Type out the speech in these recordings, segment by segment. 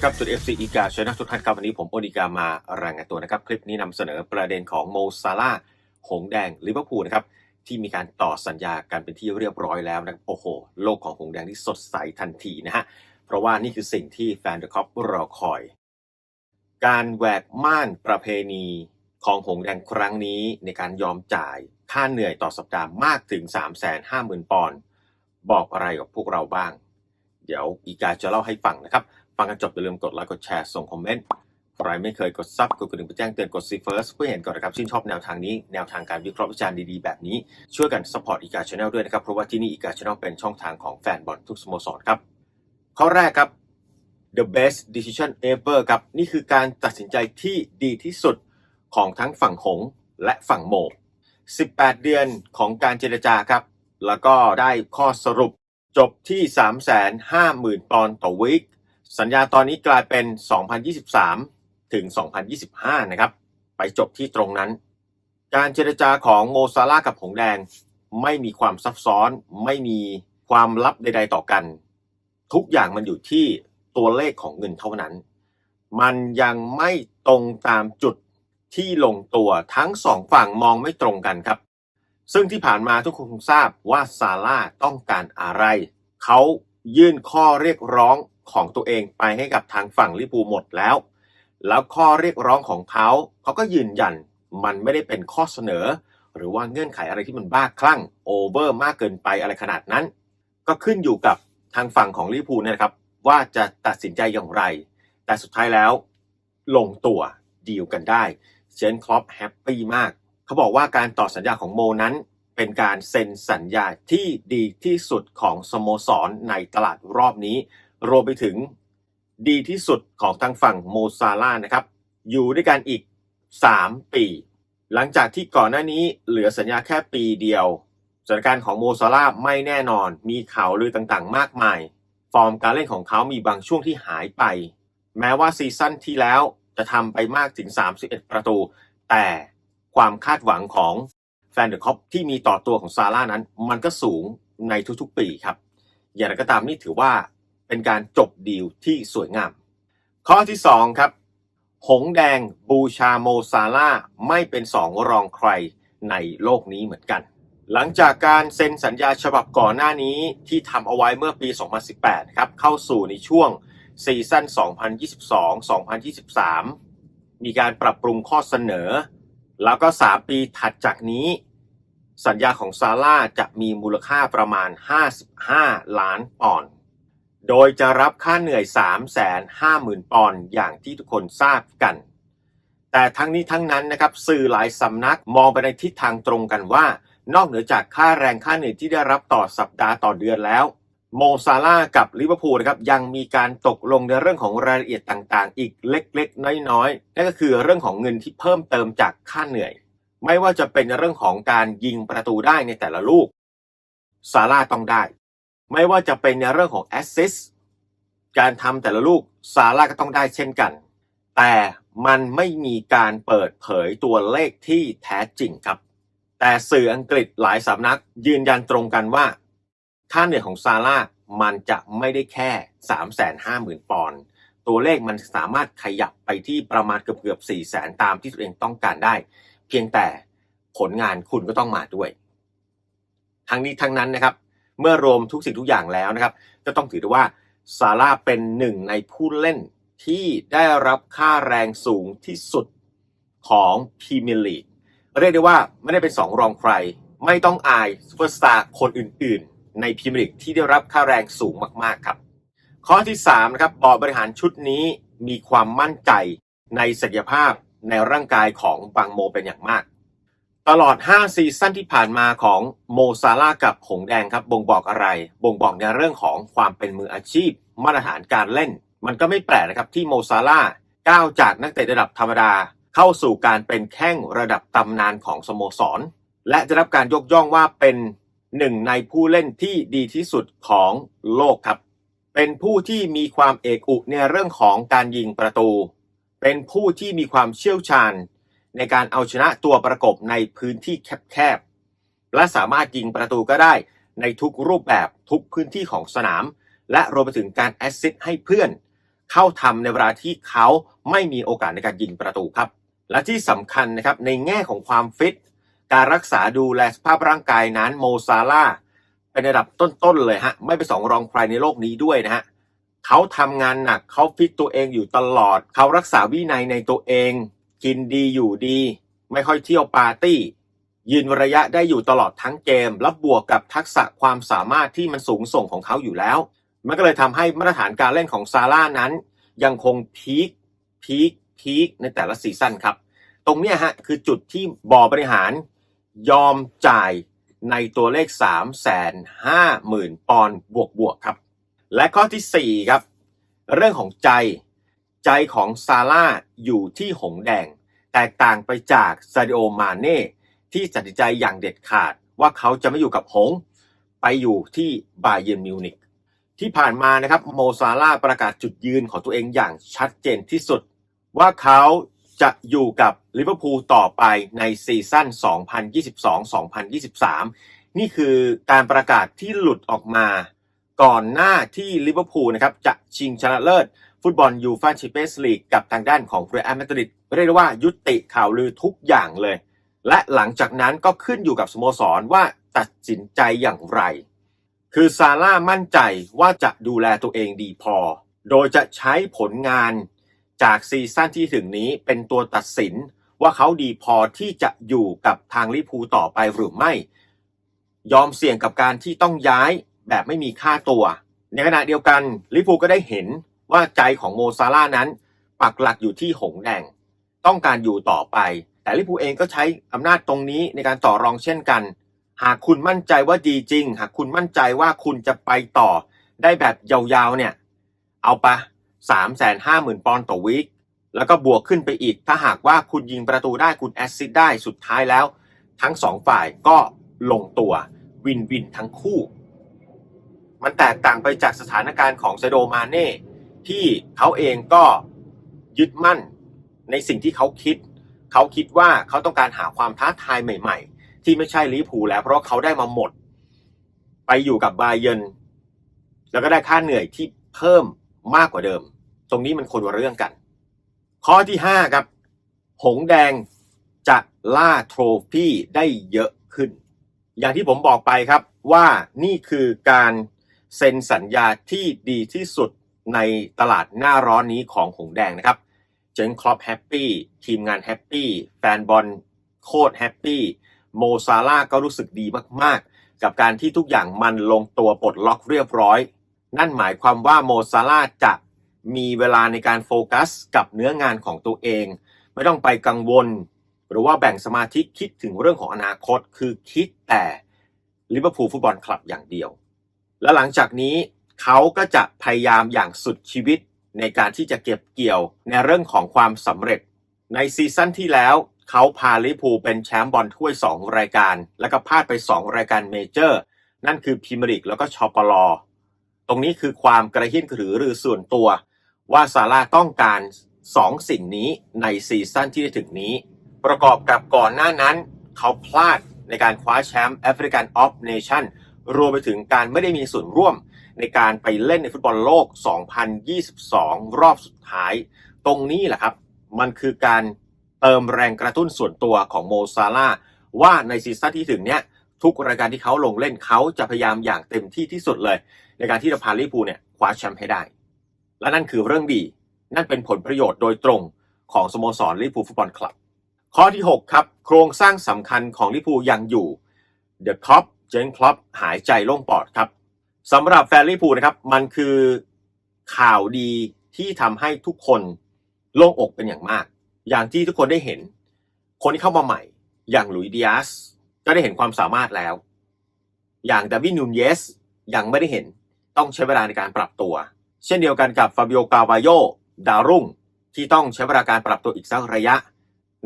ดีครับจุด FC อีกาชนะทุกท่านครับวันนี้ผมโอนิกามารายงานตัวนะครับ คลิปนี้นำเสนอประเด็นของโมซาลาหงแดงลิเวอร์พูลนะครับที่มีการต่อสัญญากันเป็นที่เรียบร้อยแล้วนะโอ้โห โลกของหงแดงที่สดใสทันทีนะฮะเพราะว่านี่คือสิ่งที่แฟนเดอะคอปรอคอย การแหวกม่านประเพณีของหงแดงครั้งนี้ในการยอมจ่ายค่าเหนื่อยต่อสัปดาห์มากถึง 350,000ปอนด์บอกอะไรกับพวกเราบ้าง เดี๋ยวอีกาจะเล่าให้ฟังนะครับ ฟังกันจบอย่าลืมกดไลค์กดแชร์ส่งคอมเมนต์ใครไม่เคยกดซับกดกระดิ่งไปแจ้งเตือนกดซีเฟิร์สเพื่อเห็นก่อนนะครับชื่นชอบแนวทางนี้แนวทางการวิเคราะห์วิจารณ์ดีๆแบบนี้ช่วยกันสปอร์ตอีกาชาแนลด้วยนะครับเพราะว่าที่นี่อีกาชาแนลเป็นช่องทางของแฟนบอลทุกสโมสรครับข้อแรกครับ the best decision ever ครับนี่คือการตัดสินใจที่ดีที่สุดของทั้งฝั่งหงและฝั่งโม18 เดือนของการเจรจาครับ แล้วก็ได้ข้อสรุปจบที่ 350,000ปอนด์ต่อวีค สัญญาตอนนี้กลายเป็น 2023 ถึง 2025 นะครับ ไปจบที่ตรงนั้น การเจรจาของโมซาลากับหงแดง ไม่มีความซับซ้อน ไม่มีความลับใด ๆ ต่อกัน ทุกอย่างมันอยู่ที่ตัวเลขของเงินเท่านั้น มันยังไม่ตรงตามจุดที่ลงตัวทั้งสองฝั่งมองไม่ตรงกันครับ ซึ่งที่ผ่านมาทุกคนคงทราบว่าซาร่าต้องการอะไร เขายื่นข้อเรียกร้อง ของตัวเองไปให้กับทางฝั่งลิเวอร์พูหมดแล้ว แล้วข้อเรียกร้องของเขาเขาก็ยืนยันมันไม่ได้เป็นข้อเสนอ หรือว่าเงื่อนไขอะไรที่มันบ้าคลั่งโอเวอร์มากเกินไปอะไรขนาดนั้น ก็ขึ้นอยู่กับทางฝั่งของลิเวอร์พูเนยนะครับ ว่าจะตัดสินใจอย่างไร แต่สุดท้ายแล้ว ลงตัวดีลกันได้เชนคลอปแฮปปี้มากเขาบอกว่าการต่อสัญญาของโมนั้นเป็นการเซ็นสัญญาที่ดีที่สุดของสโมสรในตลาดรอบนี้ รวมไปถึงดีที่สุดของทางฝั่งโมซาร่านะครับ อยู่ด้วยกันอีก 3 ปี หลังจากที่ก่อนหน้านี้เหลือสัญญาแค่ปีเดียวสถานการณ์ของโมซาร่าไม่แน่นอน มีข่าวลือต่างๆ มากมาย ฟอร์มการเล่นของเขามีบางช่วงที่หายไป แม้ว่าซีซั่นที่แล้วจะทำไปมากถึง 31 ประตู แต่ความคาดหวังของแฟนเดอะคอปที่มีต่อตัวของซาร่านั้น มันก็สูงในทุกๆปีครับ อย่างไรก็ตามนี่ถือว่า เป็นการจบดีลที่สวยงาม ข้อที่ 2 ครับ หงแดงบูชาโมซาร่าไม่เป็นสองรองใครในโลกนี้เหมือนกัน หลังจากการเซ็นสัญญาฉบับก่อนหน้านี้ที่ทำเอาไว้เมื่อปี 2018 ครับ เข้าสู่ในช่วงซีซั่น 2022-2023 มีการปรับปรุงข้อเสนอ แล้วก็ 3 ปีถัดจากนี้ สัญญาของซาร่าจะมีมูลค่าประมาณ 55 ล้านปอนด์ โดยจะรับค่าเหนื่อย 350,000 ปอนด์อย่างที่ทุกคนทราบกัน แต่ทั้งนี้ทั้งนั้นนะครับสื่อหลายสำนักมองไปในทิศทางตรงกันว่า นอกเหนือจากค่าแรงค่าเหนื่อยที่ได้รับต่อสัปดาห์ต่อเดือนแล้วโมซาร่ากับลิเวอร์พูลนะครับยังมีการตกลงในเรื่องของรายละเอียดต่างๆ อีกเล็กๆ น้อยๆนั่นก็คือเรื่องของเงินที่เพิ่มเติมจากค่าเหนื่อย ไม่ว่าจะเป็นเรื่องของการยิงประตูได้ในแต่ละลูกซาร่าต้องได้ ไม่ว่าจะเป็นในเรื่องของแอสซิสการทำแต่ละลูกซาร่าก็ต้องได้เช่นกัน แต่มันไม่มีการเปิดเผยตัวเลขที่แท้จริงครับ แต่สื่ออังกฤษหลายสำนักยืนยันตรงกันว่า ค่าเหนื่อยของซาร่ามันจะไม่ได้แค่ 350,000 ปอนด์ตัวเลขมันสามารถขยับไปที่ประมาณเกือบเกือบ4 0 0 0 0ตามที่ตัวเองต้องการได้ เพียงแต่ผลงานคุณก็ต้องมาด้วย ทั้งนี้ทั้งนั้นนะครับ เมื่อรวมทุกสิ่งทุกอย่างแล้วนะครับ ก็ต้องถือได้ว่าซาร่าเป็นหนึ่งในผู้เล่นที่ได้รับค่าแรงสูงที่สุดของพรีเมียร์ลีกเรียกได้ว่าไม่ได้เป็นสองรองใคร ไม่ต้องอายซูเปอร์สตาร์คนอื่นๆ ในพรีเมียร์ลีกที่ได้รับค่าแรงสูงมากๆครับ ข้อที่3นะครับบอร์ดบริหารชุดนี้มีความมั่นใจในศักยภาพในร่างกายของบังโมเป็นอย่างมาก ตลอด 5 ซีซั่นที่ผ่านมาของโมซาร่ากับหงแดงครับ บ่งบอกอะไร บ่งบอกในเรื่องของความเป็นมืออาชีพ มาตรฐานการเล่น มันก็ไม่แปลกนะครับที่โมซาร่าก้าวจากนักเตะระดับธรรมดา เข้าสู่การเป็นแข้งระดับตำนานของสโมสร และจะรับการยกย่องว่าเป็นหนึ่งในผู้เล่นที่ดีที่สุดของโลกครับ เป็นผู้ที่มีความเอกอุในเรื่องของการยิงประตู เป็นผู้ที่มีความเชี่ยวชาญ ในการเอาชนะตัวประกบในพื้นที่แคบๆ และสามารถยิงประตูก็ได้ในทุกรูปแบบทุกพื้นที่ของสนาม และรวมไปถึงการแอสซิสต์ให้เพื่อน เข้าทำในเวลาที่เขาไม่มีโอกาสในการยิงประตูครับ และที่สำคัญนะครับในแง่ของความฟิต การรักษาดูแลสภาพร่างกายนั้นโมซาลาเป็นระดับต้นๆเลยฮะไม่ไปนสองรองใครในโลกนี้ด้วยนะฮะเขาทำงานหนักเขาฟิตตัวเองอยู่ตลอด เขารักษาวินัยในตัวเอง กินดีอยู่ดี ไม่ค่อยเที่ยวปาร์ตี้ ยืนระยะได้อยู่ตลอดทั้งเกม และบวกกับทักษะความสามารถที่มันสูงส่งของเขาอยู่แล้ว มันก็เลยทำให้มาตรฐานการเล่นของซาร่านั้น ยังคงพีคพีคพีคในแต่ละซีซั่นครับ ตรงนี้ฮะคือจุดที่บอบริหารยอมจ่ายในตัวเลข 3 5 0 0 0 0 ปอนด์บวกบวกครับ และข้อทีสี่4 ครับ เรื่องของใจ ใจของซาร่าอยู่ที่หงแดง แตกต่างไปจากซาดิโอมาเน่ที่ตัดสินใจอย่างเด็ดขาดว่าเขาจะไม่อยู่กับหง ไปอยู่ที่บาเยนมิวนิกที่ผ่านมานะครับโมซาร่าประกาศจุดยืนของตัวเองอย่างชัดเจนที่สุด ว่าเขาจะอยู่กับลิเวอร์พูลต่อไปในซีซั่น 2022-2023 นี่คือการประกาศที่หลุดออกมา ก่อนหน้าที่ลิเวอร์พูลนะครับจะชิงชนะเลิศ ฟุตบอลยูฟ่าแชมเปี้ยนส์ลีกกับทางด้านของเรอัลมาดริดเรียกได้ว่ายุติข่าวลือทุกอย่างเลย และหลังจากนั้นก็ขึ้นอยู่กับสโมสรว่าตัดสินใจอย่างไร คือซาร่ามั่นใจว่าจะดูแลตัวเองดีพอ โดยจะใช้ผลงานจากซีซั่นที่ถึงนี้เป็นตัวตัดสินว่าเขาดีพอที่จะอยู่กับทางลิพูต่อไปหรือไม่ ยอมเสี่ยงกับการที่ต้องย้ายแบบไม่มีค่าตัว ในขณะเดียวกันลิพูก็ได้เห็น ว่าใจของโมซาร่านั้น ปักหลักอยู่ที่หงแดงต้องการอยู่ต่อไป แต่ลิเวอร์พูเองก็ใช้อำนาจตรงนี้ในการต่อรองเช่นกัน หากคุณมั่นใจว่าดีจริง หากคุณมั่นใจว่าคุณจะไปต่อได้แบบยาวๆเนี่ย เอาปะสามแสนห้าหมื่นปอนด์ต่อวีคแล้วก็บวกขึ้นไปอีก ถ้าหากว่าคุณยิงประตูได้คุณแอสซิสต์ได้สุดท้ายแล้ว ทั้งสองฝ่ายก็ลงตัววินวินทั้งคู่ มันแตกต่างไปจากสถานการณ์ของเซโดมาเน่ ที่เขาเองก็ยึดมั่นในสิ่งที่เขาคิด เขาคิดว่าเขาต้องการหาความท้าทายใหม่ ๆ ที่ไม่ใช่ลิพูแล้ว เพราะเขาได้มาหมด ไปอยู่กับบาเยนแล้วก็ได้ค่าเหนื่อยที่เพิ่มมากกว่าเดิม ตรงนี้มันคนละเรื่องกัน ข้อที่ 5 ครับ หงแดงจะล่าโทรฟี่ได้เยอะขึ้น อย่างที่ผมบอกไปครับว่านี่คือการเซ็นสัญญาที่ดีที่สุด ในตลาดหน้าร้อนนี้ของหงแดงนะครับ เจนคลอปแฮปปี้ทีมงานแฮปปี้แฟนบอลโคตรแฮปปี้โมซาร่าก็รู้สึกดีมากๆ กับการที่ทุกอย่างมันลงตัวปลดล็อกเรียบร้อย นั่นหมายความว่าโมซาร่าจะมีเวลาในการโฟกัสกับเนื้องานของตัวเอง ไม่ต้องไปกังวล หรือว่าแบ่งสมาธิคิดถึงเรื่องของอนาคต คือคิดแต่ลิเวอร์พูลฟุตบอลคลับอย่างเดียว และหลังจากนี้ เขาก็จะพยายามอย่างสุดชีวิตในการที่จะเก็บเกี่ยวในเรื่องของความสำเร็จ ในซีซั่นที่แล้วเขาพาลิพูเป็นแชมป์บอลถ้วย 2 รายการ แล้วก็พลาดไป 2 รายการเมเจอร์ นั่นคือพรีเมียร์ลีกแล้วก็ชอปลอ ตรงนี้คือความกระหิ้นกระหือรือส่วนตัว ว่าซาร่าต้องการ 2 สิ่งนี้ในซีซั่นที่จะถึงนี้ ประกอบกับก่อนหน้านั้น เขาพลาดในการคว้าแชมป์แอฟริกันออฟเนชั่นรวมไปถึงการไม่ได้มีส่วนร่วม ในการไปเล่นในฟุตบอลโลก 2022 รอบสุดท้าย ตรงนี้แหละครับ มันคือการเติมแรงกระตุ้นส่วนตัวของโมซาร่าว่าในซีซั่นที่ถึงเนี้ยทุกรายการที่เขาลงเล่นเขาจะพยายามอย่างเต็มที่ที่สุดเลย ในการที่จะพาลิเวอร์พูเนี่ยคว้าแชมป์ให้ได้ และนั่นคือเรื่องดี นั่นเป็นผลประโยชน์โดยตรงของสโมสรลิเวอร์พูฟุตบอลคลับ ข้อที่ 6 ครับ โครงสร้างสำคัญของลิเวอร์พูยังอยู่เดอะครอปเจนครอปหายใจโล่งปอดครับ สำหรับแฟนลิพูนะครับ มันคือข่าวดีที่ทำให้ทุกคนโล่งอกเป็นอย่างมาก อย่างที่ทุกคนได้เห็น คนที่เข้ามาใหม่ อย่างหลุยดิอาสก็ได้เห็นความสามารถแล้ว อย่างดาวินนูนเยสยังไม่ได้เห็นต้องใช้เวลาในการปรับตัว เช่นเดียวกันกับฟาบิโอกาวาโยดาวรุ่งที่ต้องใช้เวลาการปรับตัวอีกสักระยะ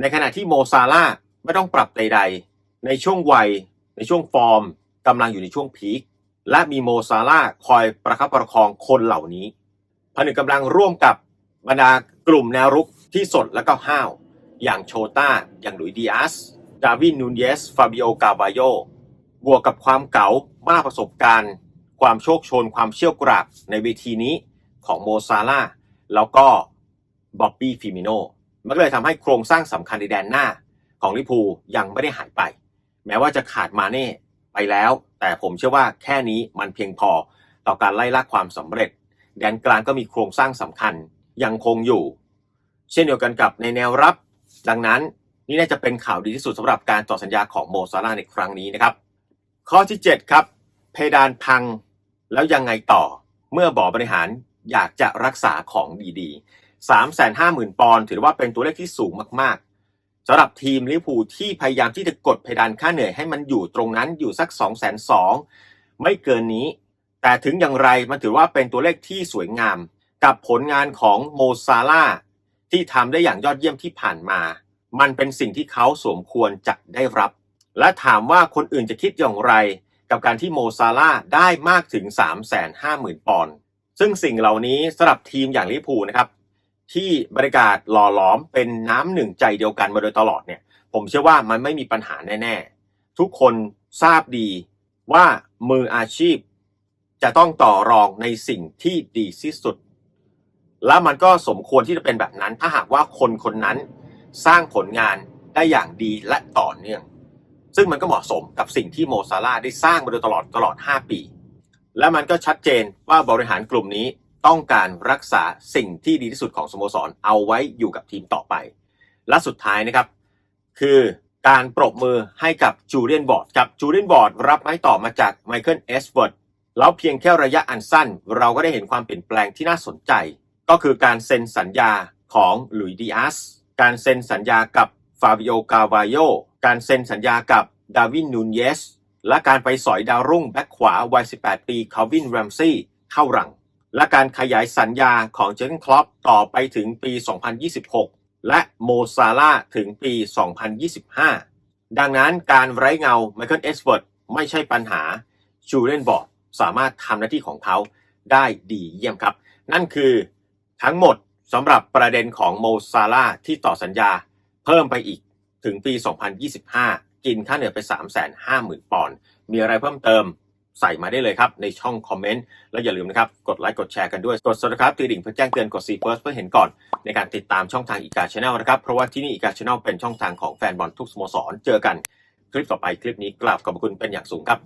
ในขณะที่โมซาร่าไม่ต้องปรับใด ๆ ในช่วงวัย ในช่วงฟอร์มกำลังอยู่ในช่วงพีค และมีโมซาร่าคอยประคับประคองคนเหล่านี้ผนึกกำลังร่วมกับบรรดากลุ่มแนวรุกที่สดและก็ห้าว อย่างโชต้า อย่างหลุยดิอาส ดาวินนูนเยส ฟาบิโอกาบาโย บวกกับความเก๋ามากประสบการณ์ ความโชคชน ความเชี่ยวกรากในเวทีนี้ของโมซาร่าแล้วก็บ๊อบบี้ฟิมิโนมันก็เลยทำให้โครงสร้างสำคัญในแดนหน้าของลิพูยังไม่ได้หายไป แม้ว่าจะขาดมาเน่ ไปแล้ว แต่ผมเชื่อว่าแค่นี้มันเพียงพอต่อการไล่ล่าความสำเร็จ แดนกลางก็มีโครงสร้างสำคัญยังคงอยู่ เช่นเดียวกันกับในแนวรับ ดังนั้นนี่น่าจะเป็นข่าวดีที่สุดสำหรับการต่อสัญญาของโมซาลาในครั้งนี้นะครับ ข้อที่ 7 ครับ เพดานพังแล้วยังไงต่อเมื่อบอบริหารอยากจะรักษาของดีๆ 350,000 ปอนด์ถือว่าเป็นตัวเลขที่สูงมากๆ สำหรับทีมลิเวอร์พูลที่พยายามที่จะกดเพดานค่าเหนื่อยให้มันอยู่ตรงนั้นอยู่สัก2 2 0 0 0ไม่เกินนี้ แต่ถึงอย่างไรมันถือว่าเป็นตัวเลขที่สวยงาม กับผลงานของโมซาลาที่ทำได้อย่างยอดเยี่ยมที่ผ่านมา มันเป็นสิ่งที่เขาสมควรจะได้รับ และถามว่าคนอื่นจะคิดอย่างไร กับการที่โมซาลาได้มากถึง 350,000ปอนด์ซึ่งสิ่งเหล่านี้สำหรับทีมอย่างลิเวอร์พูลนะครับ ที่บรรยากาศหล่อหลอมเป็นน้ำหนึ่งใจเดียวกันมาโดยตลอดเนี่ย ผมเชื่อว่ามันไม่มีปัญหาแน่ๆ ทุกคนทราบดีว่ามืออาชีพจะต้องต่อรองในสิ่งที่ดีที่สุด และมันก็สมควรที่จะเป็นแบบนั้น ถ้าหากว่าคนคนนั้นสร้างผลงานได้อย่างดีและต่อเนื่อง ซึ่งมันก็เหมาะสมกับสิ่งที่โมซาลาได้สร้างมาโดยตลอดตลอด 5 ปี และมันก็ชัดเจนว่าบริหารกลุ่มนี้ ต้องการรักษาสิ่งที่ดีที่สุดของสโมสรเอาไว้อยู่กับทีมต่อไป และสุดท้ายนะครับ คือการปรบมือให้กับจูเลียนบอร์ดครับจูเลียนบอร์ดรับไม้ต่อมาจากไมเคิลเอสเวิร์ดแล้วเพียงแค่ระยะอันสั้น เราก็ได้เห็นความเปลี่ยนแปลงที่น่าสนใจ ก็คือการเซ็นสัญญาของหลุยดิอาสการเซ็นสัญญากับฟาบิโอกาวาโยการเซ็นสัญญากับดาวินนูนเยสและการไปสอยดาวรุ่งแบ็คขวาวัย 18 ปีคาวินแรมซี่เข้ารัง และการขยายสัญญาของเจอร์เกนคลอปต่อไปถึงปี 2026 และโมซาลาถึงปี 2025 ดังนั้นการไร้เงาไมเคิลเอสเวิร์ดไม่ใช่ปัญหาจูเลนบอร์ดสามารถทำหน้าที่ของเขาได้ดีเยี่ยมครับ นั่นคือทั้งหมดสำหรับประเด็นของโมซาลาที่ต่อสัญญาเพิ่มไปอีกถึงปี 2025 กินค่าเหนื่อยไป 350,000 ปอนด์ มีอะไรเพิ่มเติม ใส่มาได้เลยครับ ในช่องคอมเมนต์ แล้วอย่าลืมนะครับ กดไลค์กดแชร์กันด้วย กด subscribe ตีดิ่งเพื่อแจ้งเตือนกด see first เพื่อเห็นก่อน ในการติดตามช่องทางอีกาชาแนลนะครับ เพราะว่าที่นี่อีกาชาแนลเป็นช่องทางของแฟนบอลทุกสโมสรเจอกัน คลิปต่อไปคลิปนี้กราบขอบคุณเป็นอย่างสูงครับ